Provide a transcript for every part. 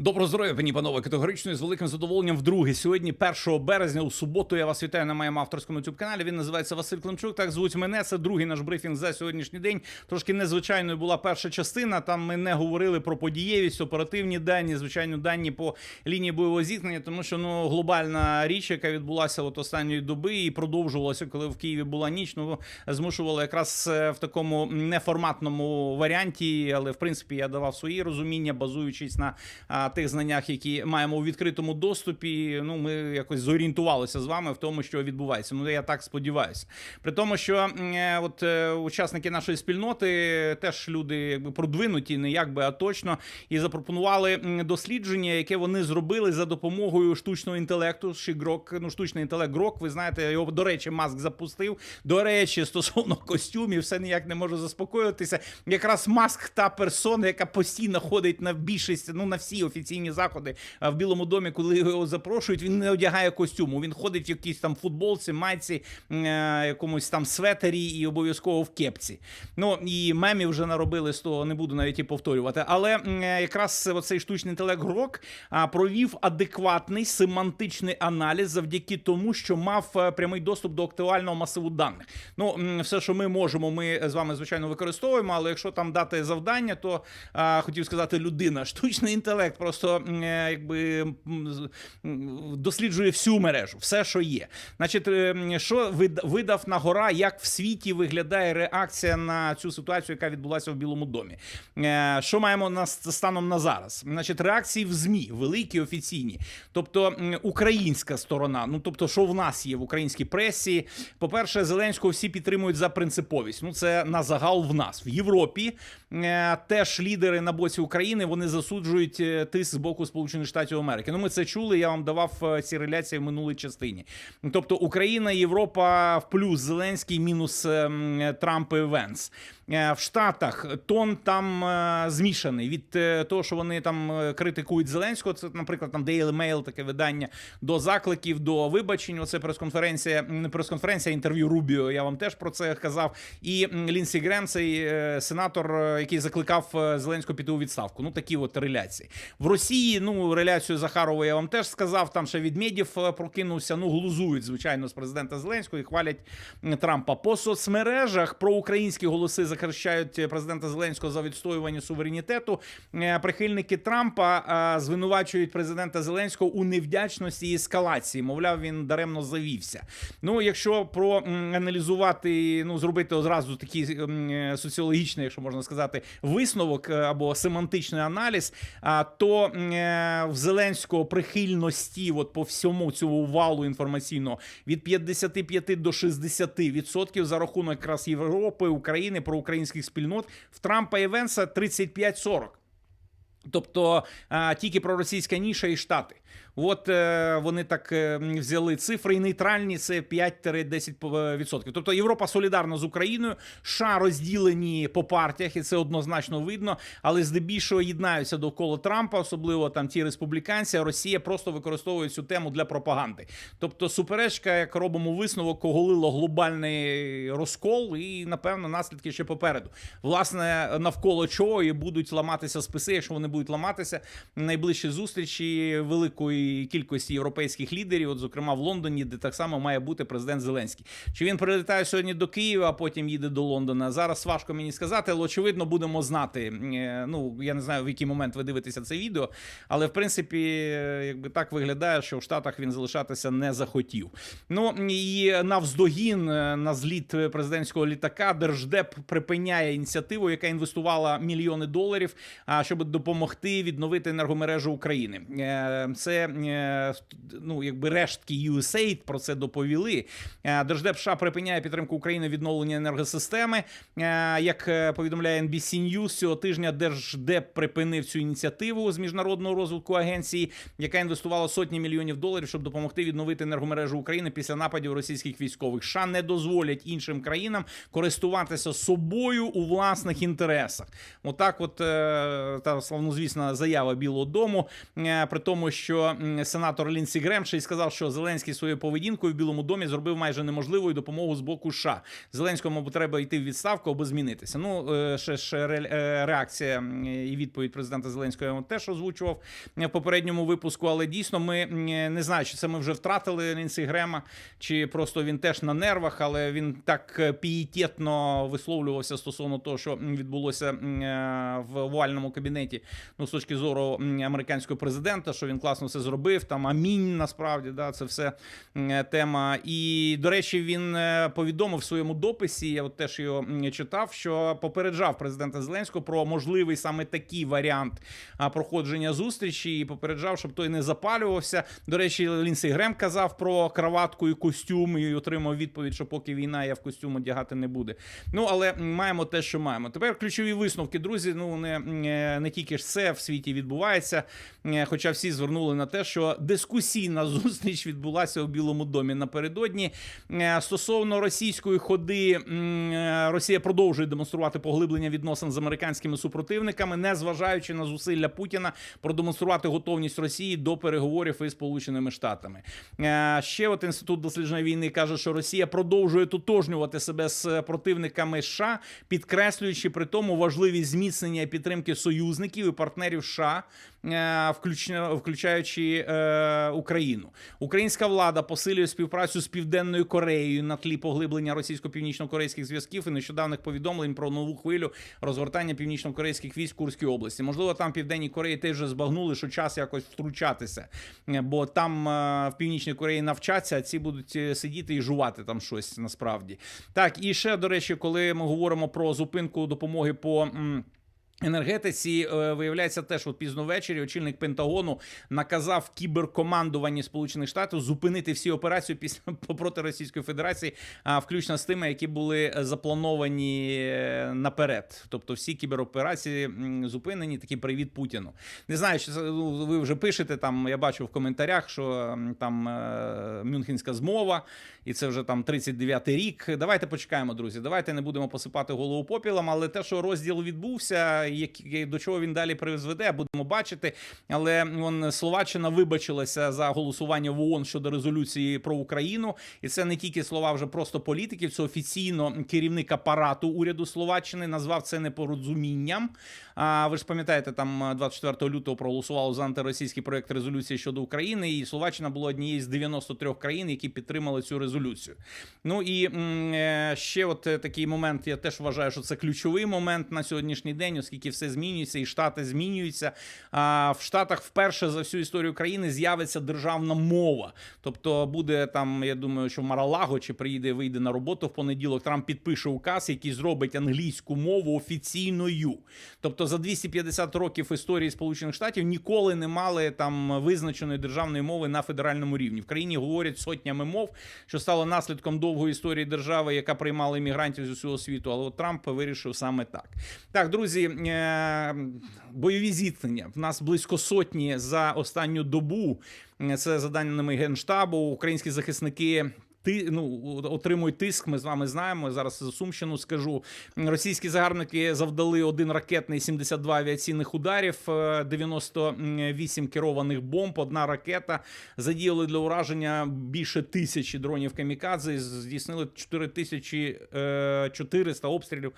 Доброго здоров'я, пані панове. Категорично і з великим задоволенням вдруге. Сьогодні, 1 березня, у суботу, я вас вітаю на моєму авторському youtube каналі. Він називається Василь Климчук. Так звуть мене. Це другий наш брифінг за сьогоднішній день. Трошки незвичайною була перша частина. Там ми не говорили про подієвість, оперативні дані, звичайно, дані по лінії бойового зіткнення, тому що ну глобальна річ, яка відбулася от останньої доби і продовжувалася, коли в Києві була ніч. Ну змушувала якраз е, в такому неформатному варіанті, але в принципі я давав свої розуміння, базуючись на тих знаннях, які маємо у відкритому доступі. Ну, ми якось зорієнтувалися з вами в тому, що відбувається. Ну я так сподіваюся. При тому, що е, от е, учасники нашої спільноти теж люди якби продвинуті, не якби, а точно, і запропонували дослідження, яке вони зробили за допомогою штучного інтелекту. Ще Грок, ну штучний інтелект Грок. Ви знаєте, його до речі, маск запустив. До речі, стосовно костюмів, все ніяк не може заспокоїтися. Якраз маск та персона, яка постійно ходить на більшість, ну на всі офіційні заходи в Білому домі, коли його запрошують, він не одягає костюму. Він ходить в якійсь там футболці, майці, е, якомусь там светері і обов'язково в кепці. Ну і мемів вже наробили з того, не буду навіть і повторювати. Але е, якраз оцей штучний інтелект Грок провів адекватний семантичний аналіз завдяки тому, що мав е, прямий доступ до актуального масиву даних. Ну, все, що ми можемо, ми з вами звичайно використовуємо. Але якщо там дати завдання, то хотів сказати людина, штучний інтелект просто е, якби досліджує всю мережу, все, що є. Значить, е, що вид- видав на гора, як в світі виглядає реакція на цю ситуацію, яка відбулася в Білому домі. Е, Що маємо на станом на зараз? Значить, реакції в ЗМІ, великі офіційні, тобто українська сторона. Ну тобто, що в нас є в українській пресі. По-перше, Зеленського всі підтримують за принциповість. Ну це на загал в нас в Європі. Теж лідери на боці України вони засуджують е, тиск з боку Сполучених Штатів Америки. Ну ми це чули. Я вам давав е, ці реляції в минулій частині. Тобто Україна, Європа в плюс Зеленський, мінус е, Трамп і Венс. Е, В Штатах тон там е, змішаний від того, що вони там критикують Зеленського. Це, наприклад, там Daily Mail, таке видання до закликів, до вибачень. Оце прес-конференція, не прес-конференція, інтерв'ю Рубіо. Я вам теж про це казав. І Лінсі Грем, цей сенатор, який закликав Зеленського піти у відставку. Ну такі от реляції в Росії. Ну реляцію Захарова я вам теж сказав. Там ще Відмєдів е, прокинувся. Ну глузують звичайно з президента Зеленського і хвалять Трампа по соцмережах. Про українські голоси захищають президента Зеленського за відстоювання суверенітету. Е, Прихильники Трампа е, звинувачують президента Зеленського у невдячності і ескалації. Мовляв, він даремно завівся. Ну, якщо проаналізувати, ну зробити одразу такий соціологічний, якщо можна сказати, висновок або семантичний аналіз, то е, в Зеленського прихильності, от по всьому цьому валу інформаційного від 55 до 60% за рахунок якраз Європи, України, проукраїнських спільнот, в Трампа і Венса 35-40. Тобто а, тільки проросійська ніша і штати. От е, вони так е, взяли цифри і нейтральні це 5-10%. Тобто Європа солідарна з Україною, США розділені по партіях, і це однозначно видно, але здебільшого єднаються довкола Трампа, особливо там ті республіканці. А Росія просто використовує цю тему для пропаганди. Тобто, суперечка, як робимо висновок, оголило глобальний розкол, і напевно наслідки ще попереду. Власне, навколо чого і будуть ламатися списи, якщо вони будуть ламатися найближчі зустрічі великої кількості європейських лідерів, от зокрема в Лондоні, де так само має бути президент Зеленський. Чи він прилітає сьогодні до Києва, а потім їде до Лондона? Зараз важко мені сказати, але очевидно будемо знати. Е, Ну я не знаю в який момент ви дивитеся це відео, але в принципі, е, якби так виглядає, що в Штатах він залишатися не захотів. Ну і навздогін е, на зліт президентського літака Держдеп припиняє ініціативу, яка інвестувала мільйони доларів, щоб допомогти відновити енергомережу України. Е, Це е, ну якби рештки USAID про це доповіли. Е, Держдеп США припиняє підтримку України в відновленні енергосистеми. Е, Як повідомляє NBC News, цього тижня Держдеп припинив цю ініціативу з міжнародного розвитку агенції, яка інвестувала сотні мільйонів доларів, щоб допомогти відновити енергомережу України після нападів російських військових. США не дозволять іншим країнам користуватися собою у власних інтересах. Отак, от та звісно, заява Білого Дому. При тому, що сенатор Лінсі Грем ще й сказав, що Зеленський своєю поведінкою в Білому домі зробив майже неможливою допомогу з боку США. Зеленському треба йти в відставку або змінитися. Ну е, ще ж е, реакція і відповідь президента Зеленського я теж озвучував в попередньому випуску. Але дійсно, ми не знаю, чи це ми вже втратили Лінсі Грема, чи просто він теж на нервах, але він так е, пієтетно висловлювався стосовно того, що відбулося в овальному кабінеті. Ну, з точки зору американського президента, що він класно все зробив. Там амінь, насправді, да, це все е, тема. І до речі, він е, повідомив в своєму дописі. Я от теж його читав, що попереджав президента Зеленського про можливий саме такий варіант проходження зустрічі, і попереджав, щоб той не запалювався. До речі, Лінсі Грем казав про краватку і костюм, і отримав відповідь, що поки війна, я в костюм одягати не буде. Ну але маємо те, що маємо. Тепер ключові висновки, друзі. Ну не, не, не тільки ж це в світі відбувається, е, хоча всі звернули на те, що дискусійна зустріч відбулася у Білому домі напередодні. Е, Стосовно російської ходи, е, Росія продовжує демонструвати поглиблення відносин з американськими супротивниками, не зважаючи на зусилля Путіна продемонструвати готовність Росії до переговорів із Сполученими Штатами. Е, Ще от інститут дослідження війни каже, що Росія продовжує тотожнювати себе з противниками США, підкреслюючи при тому важливість зміцнення і підтримки союзників і партнерів США, включаючи е, Україну. Українська влада посилює співпрацю з Південною Кореєю на тлі поглиблення російсько-північно-корейських зв'язків і нещодавних повідомлень про нову хвилю розгортання північно-корейських військ Курській області. Можливо, там в Південній Кореї теж вже збагнули, що час якось втручатися, Е, бо там е, в Північній Кореї навчаться, а ці будуть е, сидіти і жувати там щось насправді. Так, і ще до речі, коли ми говоримо про зупинку допомоги по. Енергетиці е, виявляється теж от пізно ввечері. Очільник Пентагону наказав кіберкомандуванні Сполучених Штатів зупинити всі операції після проти Російської Федерації, а включно з тими, які були заплановані е, наперед. Тобто всі кібероперації зупинені. Такий привіт Путіну. Не знаю, це ну, ви вже пишете там. Я бачу в коментарях, що там е, Мюнхенська змова, і це вже там 39-й рік. Давайте почекаємо, друзі. Давайте не будемо посипати голову попілом, але те, що розділ відбувся, як, до чого він далі призведе, будемо бачити. Але вон Словаччина вибачилася за голосування в ООН щодо резолюції про Україну, і це не тільки слова вже просто політиків, це офіційно керівник апарату уряду Словаччини назвав це непорозумінням. А ви ж пам'ятаєте, там 24 лютого проголосували за антиросійський проект резолюції щодо України, і Словаччина була однією з 93 країн, які підтримали цю резолюцію. Ну і е, ще от е, такий момент. Я теж вважаю, що це ключовий момент на сьогоднішній день, оскільки все змінюється, і штати змінюються. А в Штатах вперше за всю історію країни з'явиться державна мова. Тобто буде там, я думаю, що Маралаго чи приїде, вийде на роботу в понеділок. Трамп підпише указ, який зробить англійську мову офіційною. Тобто за 250 років історії Сполучених Штатів ніколи не мали там визначеної державної мови на федеральному рівні. В країні говорять сотнями мов, що стало наслідком довгої історії держави, яка приймала іммігрантів з усього світу. Але от Трамп вирішив саме так. Так, друзі, бойові зіткнення в нас близько сотні за останню добу. Це за даними генштабу. Українські захисники. Ти ну отримують тиск. Ми з вами знаємо. Зараз за Сумщину скажу. Російські загарбники завдали один ракетний 72 авіаційних ударів, е, 98 керованих бомб, одна ракета. Задіяли для ураження більше тисячі дронів камікадзе. Здійснили 4400 обстрілів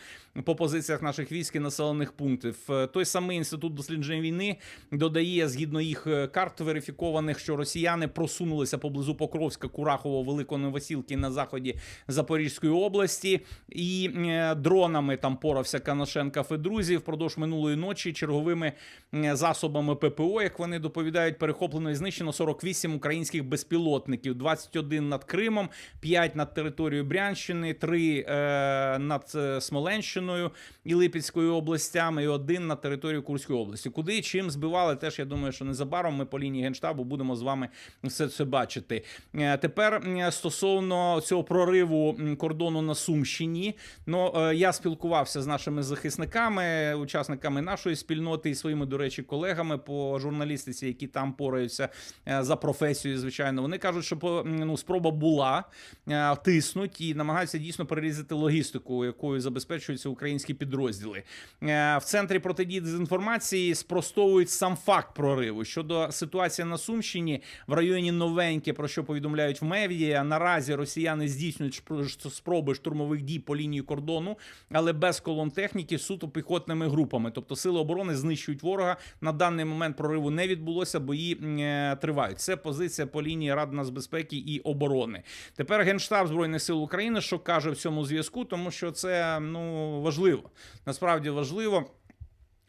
по позиціях наших військ і населених пунктів. Е, Той самий інститут досліджень війни додає згідно їх е, карт верифікованих, що росіяни просунулися поблизу Покровська, Курахово, Великого Новосілки на заході Запорізької області, і е, дронами там порався Канашенка Федрузі впродовж минулої ночі черговими е, засобами ППО, як вони доповідають, перехоплено і знищено 48 українських безпілотників, 21 над Кримом, 5 над територією Брянщини, 3 е, над е, Смоленщиною і Липецькою областями, і один на територію Курської області. Куди чим збивали, теж я думаю, що незабаром ми по лінії генштабу будемо з вами все це бачити. Тепер стосовно стосовно цього прориву кордону на Сумщині, ну е, я спілкувався з нашими захисниками, учасниками нашої спільноти і своїми, до речі, колегами по журналістиці, які там пораються е, за професією. Звичайно, вони кажуть, що ну, спроба була е, тиснуть і намагаються дійсно перерізати логістику, якою забезпечуються українські підрозділи. В центрі протидії дезінформації спростовують сам факт прориву щодо ситуації на Сумщині в районі Новеньке, про що повідомляють в медіа. Наразі росіяни здійснюють спроби штурмових дій по лінії кордону, але без колон техніки суто піхотними групами. Тобто сили оборони знищують ворога. На даний момент прориву не відбулося, бої е, тривають. Це позиція по лінії Ради нацбезпеки і оборони. Тепер генштаб збройних сил України що каже в цьому зв'язку, тому що це ну важливо. Насправді важливо.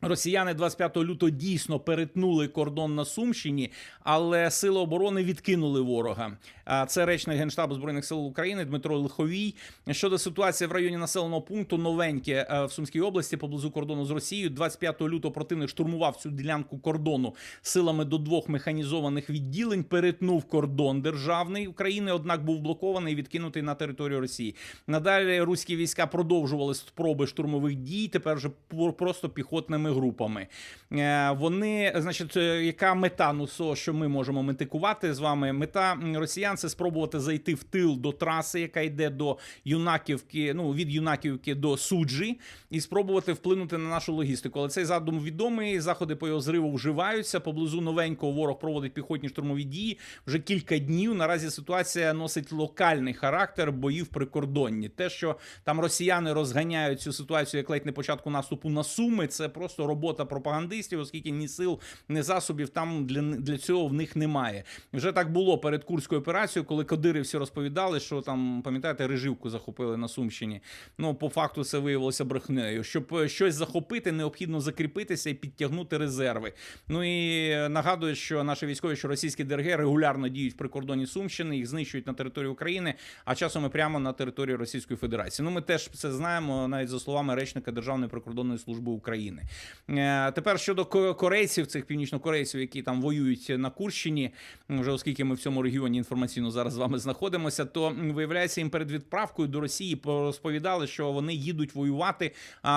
Росіяни 25 лютого дійсно перетнули кордон на Сумщині, але сили оборони відкинули ворога. А Це речник генштабу збройних сил України Дмитро Лиховій. Щодо ситуації в районі населеного пункту Новеньке е, в Сумській області поблизу кордону з Росією. 25 лютого противник штурмував цю ділянку кордону силами до двох механізованих відділень. Перетнув кордон державний України, однак був блокований і відкинутий на територію Росії. Надалі руські війська продовжували спроби штурмових дій. Тепер вже просто піхотними групами. Е, Вони, значить, е, яка мета ну со, що ми можемо метикувати з вами? Мета росіян це спробувати зайти в тил до траси, яка йде до юнаківки, ну від юнаківки до суджі, і спробувати вплинути на нашу логістику. Але цей задум відомий. Заходи по його зриву вживаються. Поблизу новенького ворог проводить піхотні штурмові дії вже кілька днів. Наразі ситуація носить локальний характер боїв прикордонні. Те, що там росіяни розганяють цю ситуацію, як ледь не початку наступу на суми, це просто робота пропагандистів, оскільки ні сил, ні засобів там для, для цього в них немає. Вже так було перед курською операцією, коли кадирівці розповідали, що там пам'ятаєте, реживку захопили на Сумщині. Ну по факту це виявилося брехнею. Щоб е, щось захопити, необхідно закріпитися і підтягнути резерви. Ну і нагадую, що наші військові, що російські ДРГ регулярно діють в прикордоні Сумщини, їх знищують на території України, а часом і прямо на території Російської Федерації. Ну ми теж це знаємо, навіть за словами речника Державної прикордонної служби України. Е, Тепер щодо корейців, цих північнокорейців, які там воюють на Курщині, вже оскільки ми в цьому регіоні інформаційно зараз з вами знаходимося, то виявляється, їм перед відправкою до Росії розповідали, що вони їдуть воювати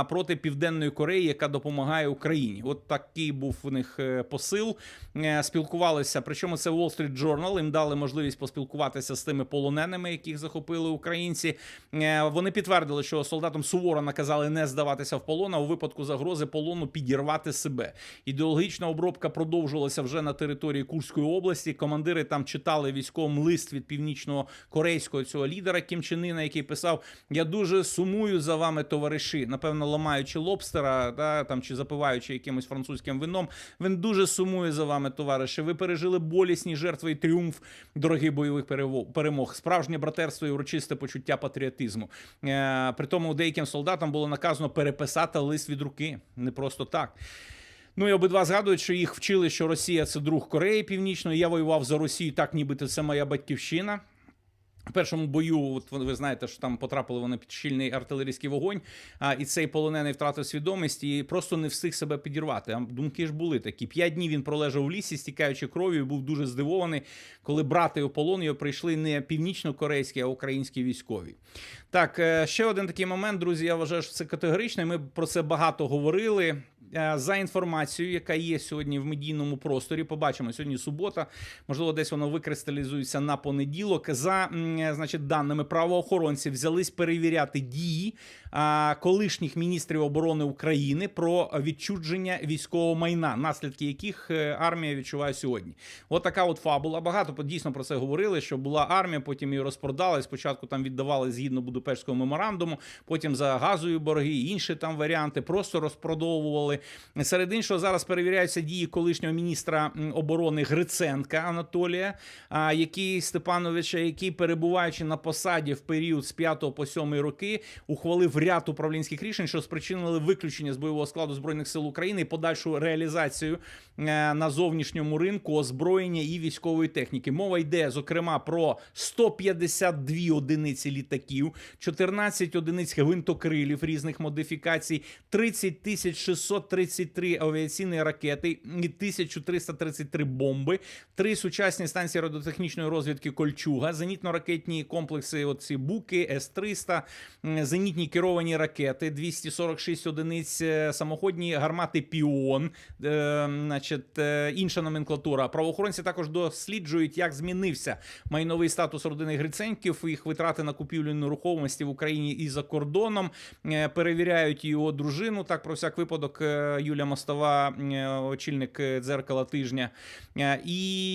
проти Південної Кореї, яка допомагає Україні. От такий був у них е, посил. Е, Спілкувалися. Причому це Wall Street Journal, Їм дали можливість поспілкуватися з тими полоненими, яких захопили українці. Вони підтвердили, що солдатам суворо наказали не здаватися в полон, а у випадку загрози полону підірвати себе. Ідеологічна обробка продовжувалася вже на території Курської області. Командири там читали військовим лист від північного корейського цього лідера Кім Чен Іна, який писав: Я дуже сумую за вами, товариші. Напевно, ламаючи лобстера, да, там чи запиваючи якимось французьким вином. Він дуже сумує за вами, товариші. Ви пережили болісні жертви і тріумф дорогих бойових перемог, справжнє братерство і урочисте почуття патріотизму. Е, При тому деяким солдатам було наказано переписати лист від руки, не просто так. Ну і обидва згадують, що їх вчили, що Росія це друг Кореї Північної. Я воював за Росію, так нібито це моя батьківщина. Першому бою, от ви знаєте, що там потрапили вони під щільний артилерійський вогонь, а, і цей полонений втратив свідомість і просто не встиг себе підірвати. А думки ж були такі. П'ять днів він пролежав в лісі, стікаючи кров'ю, і був дуже здивований, коли брати у полон його прийшли не північно-корейські, а українські військові. Так, е, ще один такий момент, друзі. Я вважаю, що це категорично. Ми про це багато говорили. Е, За інформацією, яка є сьогодні в медійному просторі, побачимо сьогодні субота. Можливо, десь воно викристалізується на понеділок. За е, значить даними правоохоронців, взялись перевіряти дії колишніх міністрів оборони України про відчудження військового майна, наслідки яких е, армія відчуває сьогодні. От така от фабула. Багато дійсно про це говорили. Що була армія, потім її розпродали. Спочатку там віддавали згідно Будапештського меморандуму, потім за газові борги, інші там варіанти просто розпродовували. Серед іншого, зараз перевіряються дії колишнього міністра оборони Гриценка Анатолія, який Степановича, який перебуваючи на посаді в період з 5 по 7 роки, ухвалив ряд управлінських рішень, що спричинили виключення з бойового складу збройних сил України і подальшу реалізацію е, на зовнішньому ринку озброєння і військової техніки. Мова йде зокрема про 152 одиниці літаків, 14 одиниць гвинтокрилів різних модифікацій, 30 тисяч 600 733 авіаційні ракети і 1333 бомби, три сучасні станції радіотехнічної розвідки Кольчуга, зенітно-ракетні комплекси, оці буки, С-300, зенітні керовані ракети, 246 одиниць, е, самоходні гармати Піон, е, значить, е, інша номенклатура. Правоохоронці також досліджують, як змінився майновий статус родини Гриценків, їх витрати на купівлю нерухомості в Україні і за кордоном. Е, Перевіряють його дружину. Так, про всяк випадок, е, Юля Мостова, е, очільник е, дзеркала тижня, і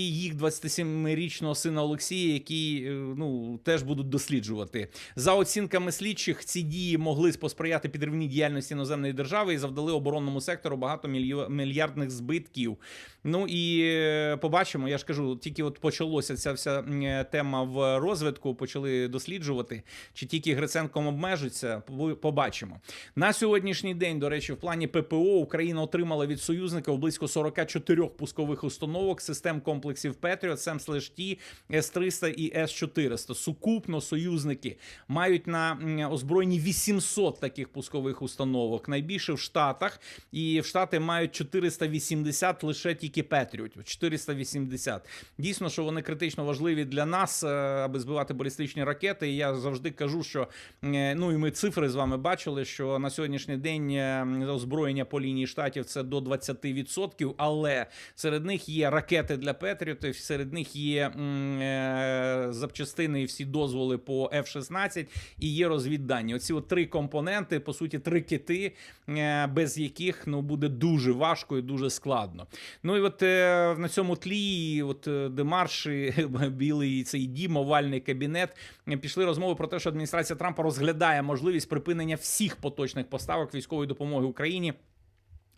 їх 27-річного сина Олексія, які ну теж будуть досліджувати. За оцінками слідчих, ці дії могли посприяти підривній діяльності іноземної держави і завдали оборонному сектору багато мільярдних збитків. Ну і побачимо. Я ж кажу, тільки от почалося ця вся тема в розвитку, почали досліджувати, чи тільки Гриценком обмежиться. Побачимо на сьогоднішній день. До речі, в плані ППО Україна отримала від союзників близько 44 пускових установок, систем комплексів Петріот, Сем-Т, С-300 і С-400. Сукупно союзники мають на озброєнні 800 таких пускових установок. Найбільше в Штатах, і в Штати мають 480 лише тільки Петріотів. 480. Дійсно, що вони критично важливі для нас, е, аби збивати балістичні ракети. І я завжди кажу, що ну і ми цифри з вами бачили, що на сьогоднішній день е, озброєння по лінії штатів це до 20%, але серед них є ракети для Петріотів, серед них є е, запчастини і всі дозволи по F-16 і є розвіддані. Оці от три компоненти, по суті, три кити, е, без яких ну буде дуже важко і дуже складно. Ну і от е, на цьому тлі, от е, демарші, білий цей дім, овальний кабінет, пішли розмови про те, що адміністрація Трампа розглядає можливість припинення всіх поточних поставок військової допомоги Україні.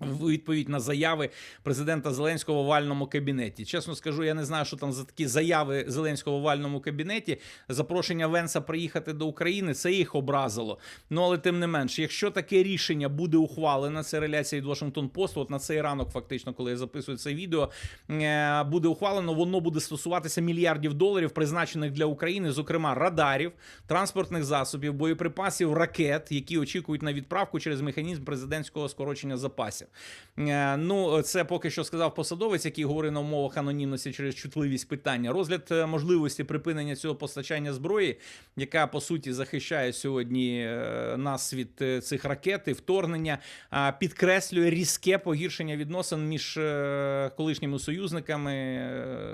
Відповідь на заяви президента Зеленського в овальному кабінеті. Чесно скажу, я не знаю, що там за такі заяви Зеленського в овальному кабінеті. Запрошення Венса приїхати до України це їх образило. Ну але тим не менш, якщо таке рішення буде ухвалене, це реляція від Washington Post, от на цей ранок, фактично, коли я записую це відео, е, буде ухвалено, воно буде стосуватися мільярдів доларів, призначених для України, зокрема радарів, транспортних засобів, боєприпасів, ракет, які очікують на відправку через механізм президентського скорочення запасів. Е, Ну, це поки що сказав посадовець, який говорив на умовах анонімності через чутливість питання. Розгляд е, можливості припинення цього постачання зброї, яка по суті захищає сьогодні е, нас від цих ракет і вторгнення, підкреслює різке погіршення відносин між колишніми союзниками,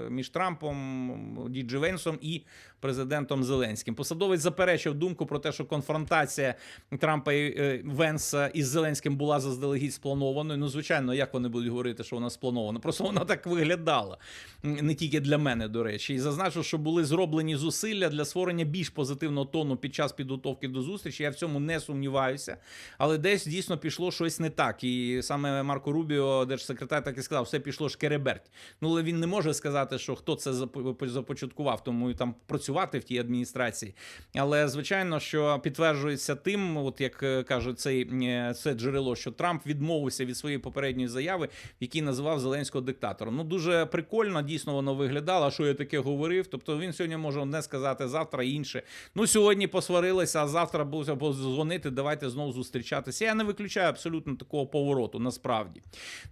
між Трампом, Діджі Венсом і президентом Зеленським. Посадовець заперечив думку про те, що конфронтація Трампа і Венса із Зеленським була заздалегідь спланованою. Ну, звичайно, як вони будуть говорити, що вона спланована? Просто вона так виглядала. Не тільки для мене, до речі. І зазначив, що були зроблені зусилля для створення більш позитивного тону під час підготовки до зустрічі. Я в цьому не сумніваюся. Але десь дійсно пішло щось не так. І саме Марко Рубіо, держсекретар, так і сказав, все пішло шкереберть. Ну, але він не може сказати, що хто це започаткував, тому і там працювати в тій адміністрації. Але звичайно, що підтверджується тим, от як е, каже цей е, це джерело, що Трамп відмовився від своєї попередньої заяви, в якій називав Зеленського диктатором. Ну дуже прикольно, дійсно воно виглядало. Що я таке говорив? Тобто він сьогодні може одне сказати, завтра інше. Ну сьогодні посварилися, а завтра буде дзвонити. Давайте знову зустрічатися. Я не виключаю абсолютно такого повороту. Насправді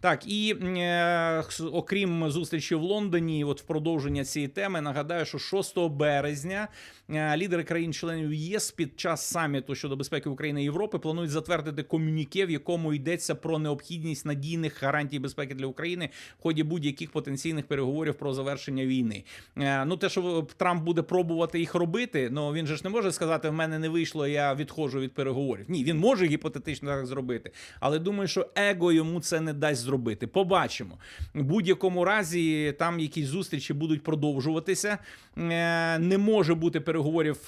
так і е, окрім зустрічі в Лондоні, от в продовження цієї теми нагадаю, що 6 березня лідери країн-членів ЄС під час саміту щодо безпеки України і Європи планують затвердити комюніке, в якому йдеться про необхідність надійних гарантій безпеки для України в ході будь-яких потенційних переговорів про завершення війни. Е, Ну, те, що Трамп буде пробувати їх робити, ну він же ж не може сказати: в мене не вийшло, я відходжу від переговорів. Ні, він може гіпотетично так зробити, але думаю, що его йому це не дасть зробити. Побачимо. В будь-якому разі там якісь зустрічі будуть продовжуватися. Е, Не може бути переговорів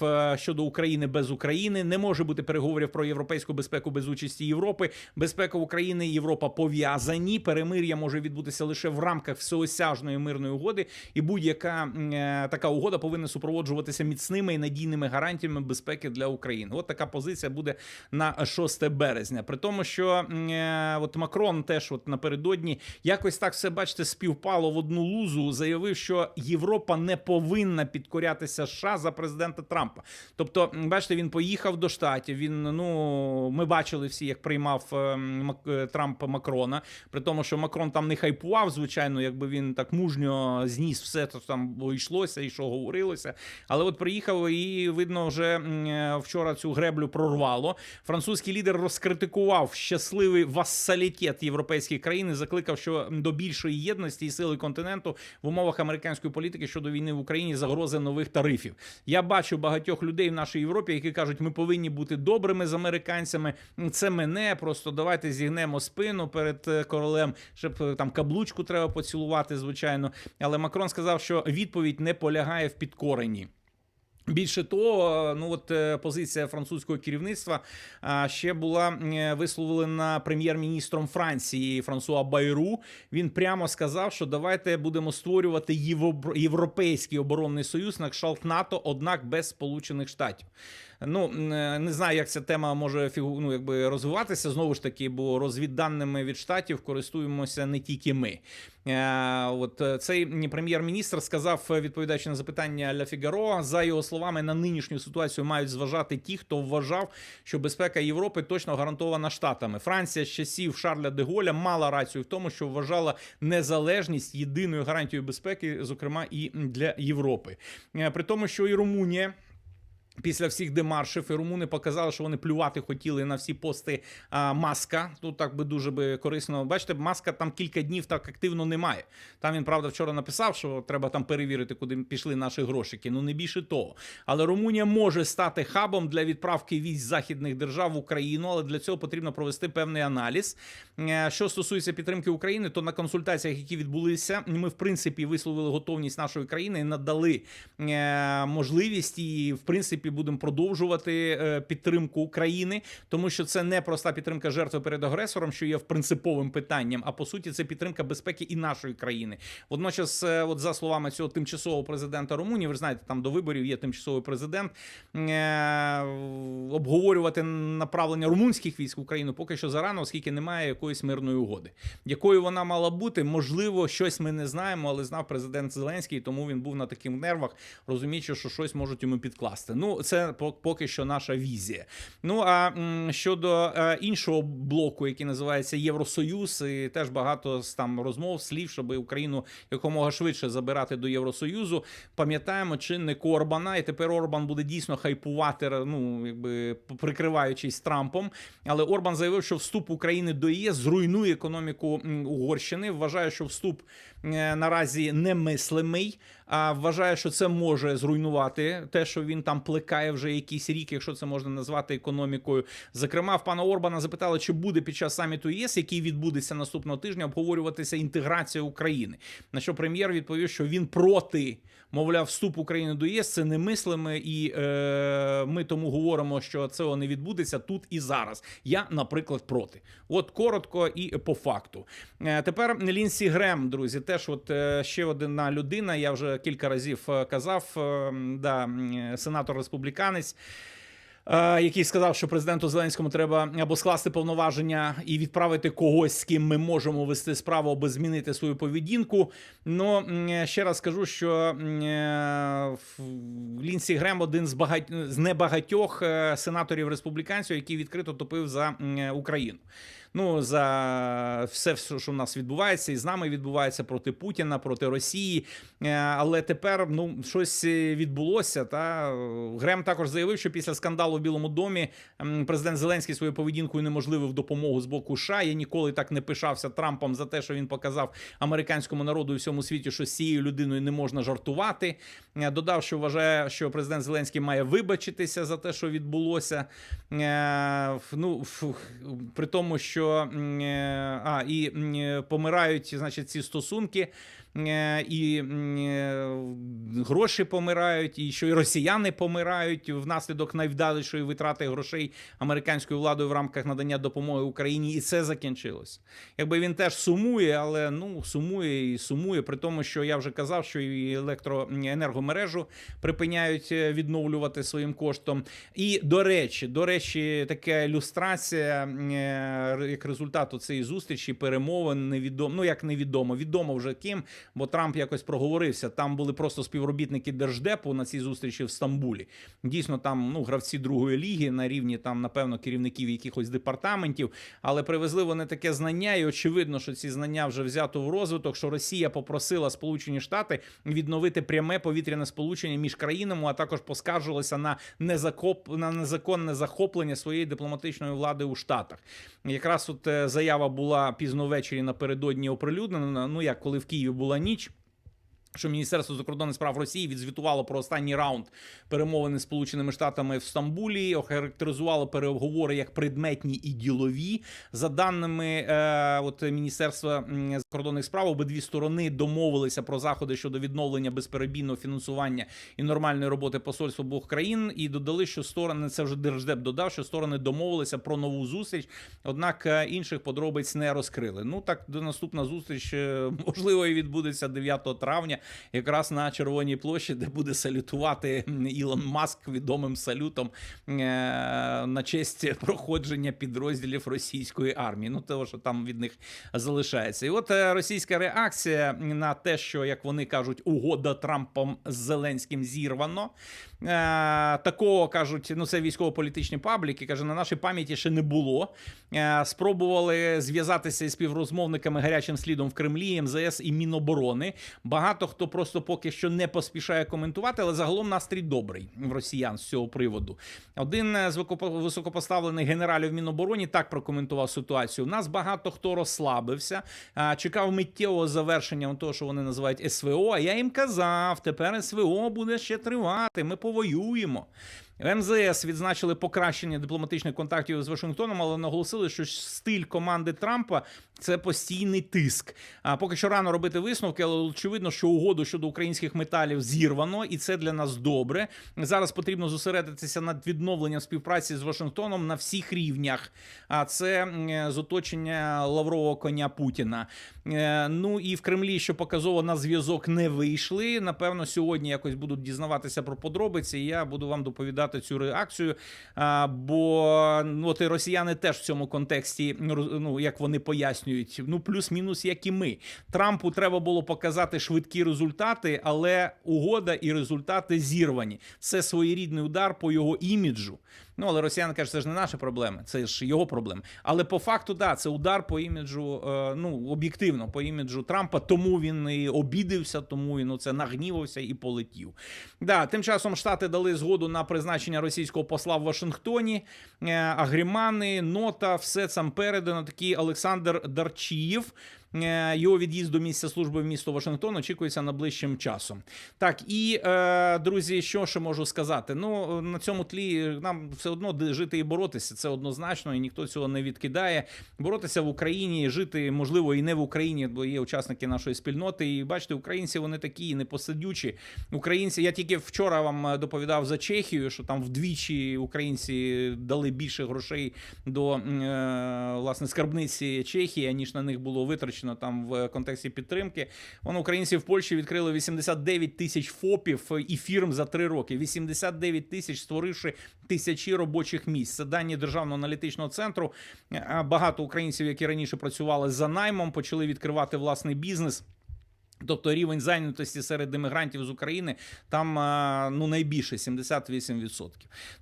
е, щодо України без України, не може бути переговорів про європейську безпеку без участі Європи. Безпека України і Європа пов'язані. Перемир'я може відбутися лише в рамках всеосяжної мирної угоди, і будь-яка е, така угода повинна супроводжуватися міцними і надійними гарантіями безпеки для України. От така позиція буде на 6 березня. При тому, що е, от Макрон теж от напередодні якось так все бачите співпало в одну лузу. Заявив, що Європа не повинна підкорятися США за президента Трампа. Тобто, бачите, він поїхав до штатів. Він ну ми бачили всі, як приймав е, е, Трампа Макрона. При тому, що Макрон там не хайпував, звичайно, якби він так мужньо зніс все, що там йшлося і що говорилося. Але от приїхав і видно, вже е, вчора цю греблю прорвало. Французький лідер розкритикував щасливий вассалітет європейських країн і закликав, що до більшої єдності і сили континенту в умовах американської політики щодо війни в Україні загрози нових тарифів. Я бачу багатьох людей в нашій Європі, які кажуть, ми повинні бути добрими з американцями. Це мене просто давайте зігнемо спину перед е, королем, щоб е, там каблучку треба поцілувати, звичайно. Але Макрон сказав, що відповідь не полягає в підкоренні. Більше того, ну от е, позиція французького керівництва а, ще була е, висловлена прем'єр-міністром Франції Франсуа Байру. Він прямо сказав, що давайте будемо створювати євро- європейський оборонний союз на кшталт НАТО, однак без Сполучених Штатів. Ну е, не знаю, як ця тема може фігу, ну, якби розвиватися знову ж таки, бо розвідданими від штатів користуємося не тільки ми. Е, От е, цей прем'єр-міністр сказав, відповідаючи на запитання Ля Фігаро, за його словами, на нинішню ситуацію мають зважати ті, хто вважав, що безпека Європи точно гарантована штатами. Франція з часів Шарля де Голля мала рацію в тому, що вважала незалежність єдиною гарантією безпеки, зокрема і для Європи. При тому, що і Румунія. Після всіх демаршів і румуни показали, що вони плювати хотіли на всі пости а, маска. Тут так би дуже би корисно. Бачите, маска там кілька днів так активно немає. Там він правда вчора написав, що треба там перевірити, куди пішли наші грошики. Ну не більше того. Але Румунія може стати хабом для відправки військ західних держав в Україну, але для цього потрібно провести певний аналіз. Е, Що стосується підтримки України, то на консультаціях, які відбулися, ми в принципі висловили готовність нашої країни і надали е, можливість і в принципі будемо продовжувати е, підтримку України, тому що це не проста підтримка жертви перед агресором, що є в принциповим питанням. А по суті, це підтримка безпеки і нашої країни. Водночас, е, от за словами цього тимчасового президента Румунії, ви знаєте, там до виборів є тимчасовий президент. е, Обговорювати направлення румунських військ в Україну поки що зарано, оскільки немає якоїсь мирної угоди. Якою вона мала бути, можливо, щось ми не знаємо, але знав президент Зеленський, тому він був на таких нервах, розуміючи, що щось можуть йому підкласти. Ну, це по- поки що наша візія. Ну а щодо е, іншого блоку, який називається Євросоюз, і теж багато там розмов, слів, щоб Україну якомога швидше забирати до Євросоюзу. Пам'ятаємо чинник Орбана, і тепер Орбан буде дійсно хайпувати, ну якби прикриваючись Трампом. Але Орбан заявив, що вступ України до ЄС зруйнує економіку Угорщини. Вважає, що вступ е, наразі немислимий. А вважає, що це може зруйнувати те, що він там плекає вже якийсь рік, якщо це можна назвати економікою. Зокрема, в пана Орбана запитали, чи буде під час саміту ЄС, який відбудеться наступного тижня, обговорюватися інтеграція України. На що прем'єр відповів, що він проти. Мовляв, вступ України до ЄС це немислиме, і е, ми тому говоримо, що цього не відбудеться тут і зараз. Я, наприклад, проти. От коротко і по факту. Е, тепер Лінсі Грем, друзі, теж от е, ще одна людина. Я вже кілька разів е, казав. е, да, сенатор республіканець. е, Який сказав, що президенту Зеленському треба або скласти повноваження і відправити когось, з ким ми можемо вести справу, аби змінити свою поведінку. Ну ще раз скажу, що е, Лінсі Грем один з багать... з небагатьох е, сенаторів республіканців, який відкрито топив за е, Україну. Ну за все, що в нас відбувається, і з нами відбувається проти Путіна, проти Росії. Е, Але тепер ну щось відбулося. Та Грем також заявив, що після скандалу в Білому домі президент Зеленський своєю поведінкою неможливив допомогу з боку США. Я ніколи так не пишався Трампом за те, що він показав американському народу і всьому світі, що з цією людиною не можна жартувати. Е, Додав, що вважає, що президент Зеленський має вибачитися за те, що відбулося. Е, Ну при тому, що м, е, а, і е, помирають, значить, ці стосунки. Е, І е, гроші помирають, і що і росіяни помирають внаслідок найвдалішої витрати грошей американською владою в рамках надання допомоги Україні, і це закінчилось. Якби він теж сумує, але ну сумує і сумує, при тому, що я вже казав, що і електроенергомережу припиняють е, відновлювати своїм коштом. І до речі, до речі, така ілюстрація, як результату цієї зустрічі перемовин невідомо. Ну як невідомо, відомо вже ким, бо Трамп якось проговорився. Там були просто співробітники держдепу на цій зустрічі в Стамбулі. Дійсно, там ну гравці другої ліги на рівні там, напевно, керівників якихось департаментів, але привезли вони таке знання, і очевидно, що ці знання вже взято в розвиток. Що Росія попросила Сполучені Штати відновити пряме повітряне сполучення між країнами, а також поскаржилася на незакоп на незаконне захоплення своєї дипломатичної влади у Штатах. Якраз от е, заява була пізно ввечері напередодні оприлюднена. Ну як коли в Києві була ніч. Що Міністерство закордонних справ Росії відзвітувало про останній раунд перемовини з Сполученими Штатами в Стамбулі, охарактеризувало переговори як предметні і ділові. За даними е, от Міністерства закордонних справ, обидві сторони домовилися про заходи щодо відновлення безперебійного фінансування і нормальної роботи посольств обох країн. І додали, що сторони це вже держдеп додав, що сторони домовилися про нову зустріч. Однак е, інших подробиць не розкрили. Ну так до наступна зустріч е, можливо і відбудеться 9 травня якраз на Червоній площі, де буде салютувати Ілон Маск відомим салютом е, на честь проходження підрозділів російської армії. Ну того, що там від них залишається, і от е, російська реакція на те, що як вони кажуть, угода Трампом з Зеленським зірвано. Е, Такого кажуть, ну це військово-політичні пабліки. каже, на нашій пам'яті ще не було. Спробували зв'язатися із співрозмовниками гарячим слідом в Кремлі, МЗС і Міноборони. Багато хто просто поки що не поспішає коментувати, але загалом настрій добрий в росіян з цього приводу. Один з високопоставлених генералів Мінобороні так прокоментував ситуацію. У нас багато хто розслабився, чекав миттєвого завершення того, що вони називають СВО. А я їм казав, тепер СВО буде ще тривати. Ми повоюємо. МЗС відзначили покращення дипломатичних контактів з Вашингтоном, але наголосили, що стиль команди Трампа це постійний тиск. А поки що рано робити висновки, але очевидно, що угоду щодо українських металів зірвано, і це для нас добре. Зараз потрібно зосередитися над відновленням співпраці з Вашингтоном на всіх рівнях. А це з оточення лаврового коня Путіна. Е, Ну і в Кремлі, що показово на зв'язок не вийшли. Напевно, сьогодні якось будуть дізнаватися про подробиці. І я буду вам доповідати цю реакцію. Бо ну, от і росіяни теж в цьому контексті, ну, ну як вони пояснюють, ну плюс-мінус, як і ми. Трампу треба було показати швидкі результати, але угода і результати зірвані. Це своєрідний удар по його іміджу. Ну, але росіяни кажуть, це ж не наші проблеми, це ж його проблеми. Але по факту, да, це удар по іміджу, е, ну об'єктивно, по іміджу Трампа, тому він і обідився, тому він ну, це нагнівався і полетів. Да, тим часом Штати дали згоду на призначення російського посла в Вашингтоні. Е, Агрімани, нота, все там передано. Такий Олександр Дарчієв. Е, Його від'їзд до місця служби в місто Вашингтон очікується найближчим часом. Так, і е, друзі, що ще можу сказати? Ну на цьому тлі нам все одно жити і боротися. Це однозначно, і ніхто цього не відкидає. Боротися в Україні, жити можливо і не в Україні, бо є учасники нашої спільноти. І бачите, українці вони такі непосидючі. Українці, я тільки вчора вам е, доповідав за Чехію, що там вдвічі українці дали більше грошей до власне скарбниці Чехії, ніж на них було витрачено там в контексті підтримки. Вон українці в Польщі відкрили 89 тисяч ФОПів і фірм за три роки. 89 тисяч створивши тисячі робочих місць. Це дані державного аналітичного центру. Багато українців, які раніше працювали за наймом, почали відкривати власний бізнес. Тобто рівень зайнятості серед іммігрантів з України там ну найбільше 78%.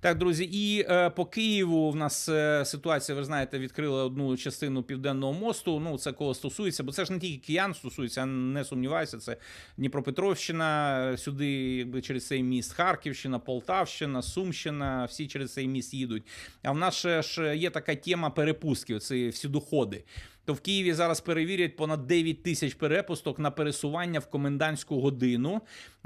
Так, друзі, і е, по Києву в нас е, ситуація, ви знаєте, відкрили одну частину південного мосту. Ну це кого стосується, бо це ж не тільки киян стосується, я не сумніваюся. Це Дніпропетровщина, сюди якби через цей міст, Харківщина, Полтавщина, Сумщина. Всі через цей міст їдуть. А в нас ж є така тема перепустків, це всюдоходи. То в Києві зараз перевірять понад 9 тисяч перепусток на пересування в комендантську годину.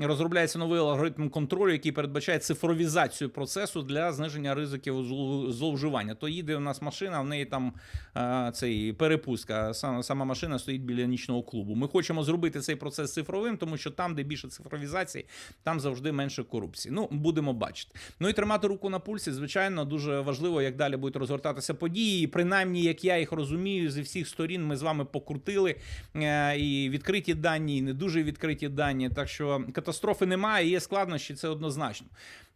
Розробляється новий алгоритм контролю, який передбачає цифровізацію процесу для зниження ризиків зловживання. То їде у нас машина, в неї там е, цей перепустка. Сама, машина стоїть біля нічного клубу. Ми хочемо зробити цей процес цифровим, тому що там, де більше цифровізації, там завжди менше корупції. Ну, будемо бачити. Ну і тримати руку на пульсі, звичайно, дуже важливо, як далі будуть розгортатися події. І принаймні, як я їх розумію, зі всіх сторін ми з вами покрутили е, і відкриті дані, і не дуже відкриті дані. Так що катастрофи немає, є складнощі, це однозначно.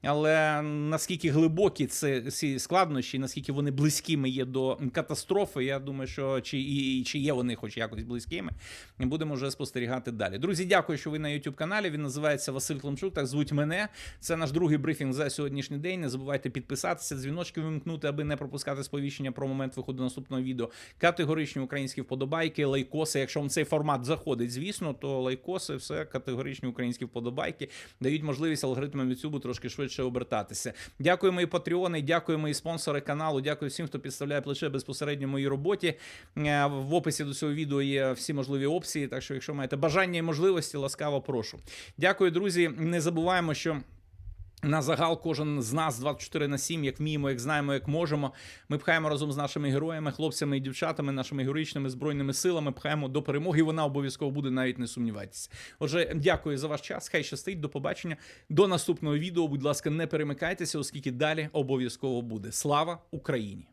Але наскільки глибокі це ці складнощі, наскільки вони близькими є до катастрофи, я думаю, що чи і, чи є вони хоч якось близькими, будемо вже спостерігати далі. Друзі, дякую, що ви на youtube каналі. Він називається Василь Климчук. Так звуть мене. Це наш другий брифінг за сьогоднішній день. Не забувайте підписатися, дзвіночки вимкнути, аби не пропускати сповіщення про момент виходу наступного відео. Категоричні українські вподобайки, лайкоси. Якщо вам цей формат заходить, звісно, то лайкоси, все категоричні українські вподобайки дають можливість алгоритмам YouTube трошки швидше обертатися. Дякую, мої патреони, дякую, мої спонсори каналу. Дякую всім, хто підставляє плече безпосередньо моїй роботі. Е, В описі до цього відео є всі можливі опції. Так що, якщо маєте бажання і можливості, ласкаво прошу. Дякую, друзі. Не забуваємо, що. На загал кожен з нас 24 на 7, як вміємо, як знаємо, як можемо. Ми пхаємо разом з нашими героями, хлопцями і дівчатами, нашими героїчними збройними силами. Пхаємо до перемоги. Вона обов'язково буде, навіть не сумнівайтеся. Отже, дякую за ваш час. Хай щастить. До побачення. До наступного відео. Будь ласка, не перемикайтеся, оскільки далі обов'язково буде. Слава Україні!